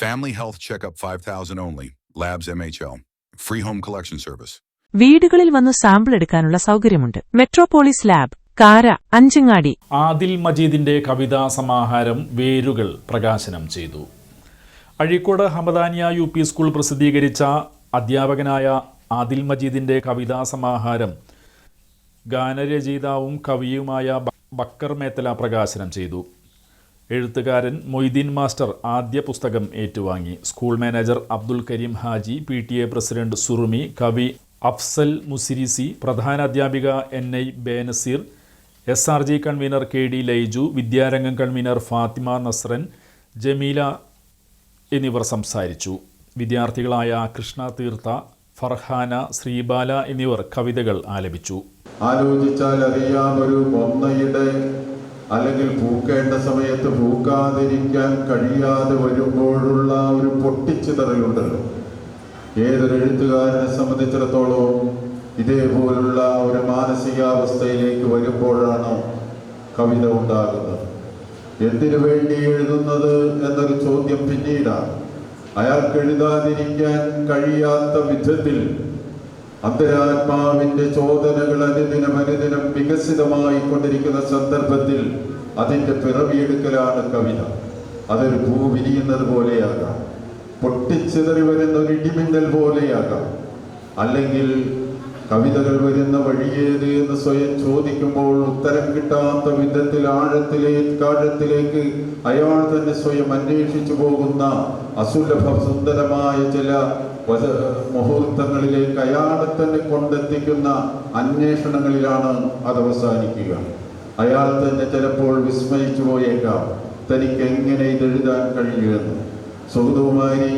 Family health checkup 5000 only. Labs MHL. Free home collection service വീടുകളിൽ വന്ന് sample എടുക്കാനുള്ള സൗകര്യമുണ്ട്. മെട്രോപോളിസ് ലാബ് കാര അഞ്ചങ്ങാടി. ആദിൽ മജീദിന്റെ കവിതാ സമാഹാരം വേരുകൾ പ്രകാശനം ചെയ്തു. Azhikode Hamadaniya U P school പ്രസിദ്ധീകരിച്ച അധ്യാപകനായ ആദിൽ മജീദിന്റെ കവിതാ സമാഹാരം ഗാനരചയിതാവും കവിയുമായ ബക്കർ മേത്തല പ്രകാശനം ചെയ്തു. എഴുത്തുകാരൻ മൊയ്തീൻ മാസ്റ്റർ ആദ്യ പുസ്തകം ഏറ്റുവാങ്ങി. School manager Abdul Kareem Haji P T A president Surumi Kavi Afsal മുസിരിസി പ്രധാന അധ്യാപിക N I Benazir S R G convenor K D Laiju Vidyarangam convenor Fathima Nasran Jameela എന്നിവർ സംസാരിച്ചു. വിദ്യാർത്ഥികളായ കൃഷ്ണ തീർത്ഥ ഫർഹാന ശ്രീബാല എന്നിവർ കവിതകൾ ആലപിച്ചു. ആലോചിച്ചാൽ അറിയാം ഒരു ഒന്നയുടെ അല്ലെങ്കിൽ പൂക്കേണ്ട സമയത്ത് പൂക്കാതിരിക്കാൻ കഴിയാതെ വരുമ്പോഴുള്ള ഒരു പൊട്ടിച്ചിതറലുണ്ടല്ലോ. ഏതൊരു എഴുത്തുകാരനെ സംബന്ധിച്ചിടത്തോളം ഇതേപോലുള്ള ഒരു മാനസികാവസ്ഥയിലേക്ക് വരുമ്പോഴാണ് കവിത ഉണ്ടാകുന്നത്. എന്തിനു വേണ്ടി എഴുതുന്നത് എന്നൊരു ചോദ്യം പിന്നീടാണ്. അയാൾക്ക് എഴുതാതിരിക്കാൻ കഴിയാത്ത വിധത്തിൽ അന്തരാത്മാവിന്റെ ചോദനകൾ അനുദിനം അനുദിനം വികസിതമായി കൊണ്ടിരിക്കുന്ന സന്ദർഭത്തിൽ അതിന്റെ പിറവിയെടുക്കലാണ് കവിത. അതൊരു പൂ വിരിയുന്നത് പോലെയാകാം. പൊട്ടിച്ചിതറി വരുന്ന ഒരു ഇടിമിന്നൽ പോലെയാകാം. അല്ലെങ്കിൽ കവിതകൾ വരുന്ന വഴിയേത് എന്ന് സ്വയം ചോദിക്കുമ്പോൾ ഉത്തരം കിട്ടാത്ത വിധത്തിൽ ആഴത്തിലെ കാഴത്തിലേക്ക് അയാൾ തന്നെ സ്വയം അന്വേഷിച്ചു പോകുന്ന അസുലഭ സുന്ദരമായ ചില മുഹൂർത്തങ്ങളിലേക്ക് അയാളെ തന്നെ കൊണ്ടെത്തിക്കുന്ന അന്വേഷണങ്ങളിലാണ് അത് അവസാനിക്കുക. അയാൾ തന്നെ ചിലപ്പോൾ വിസ്മയിച്ചു പോയേക്കാം. തനിക്ക് എങ്ങനെ ഇത് എഴുതാൻ കഴിയുമെന്ന്. സുഹൃത്തുമാരി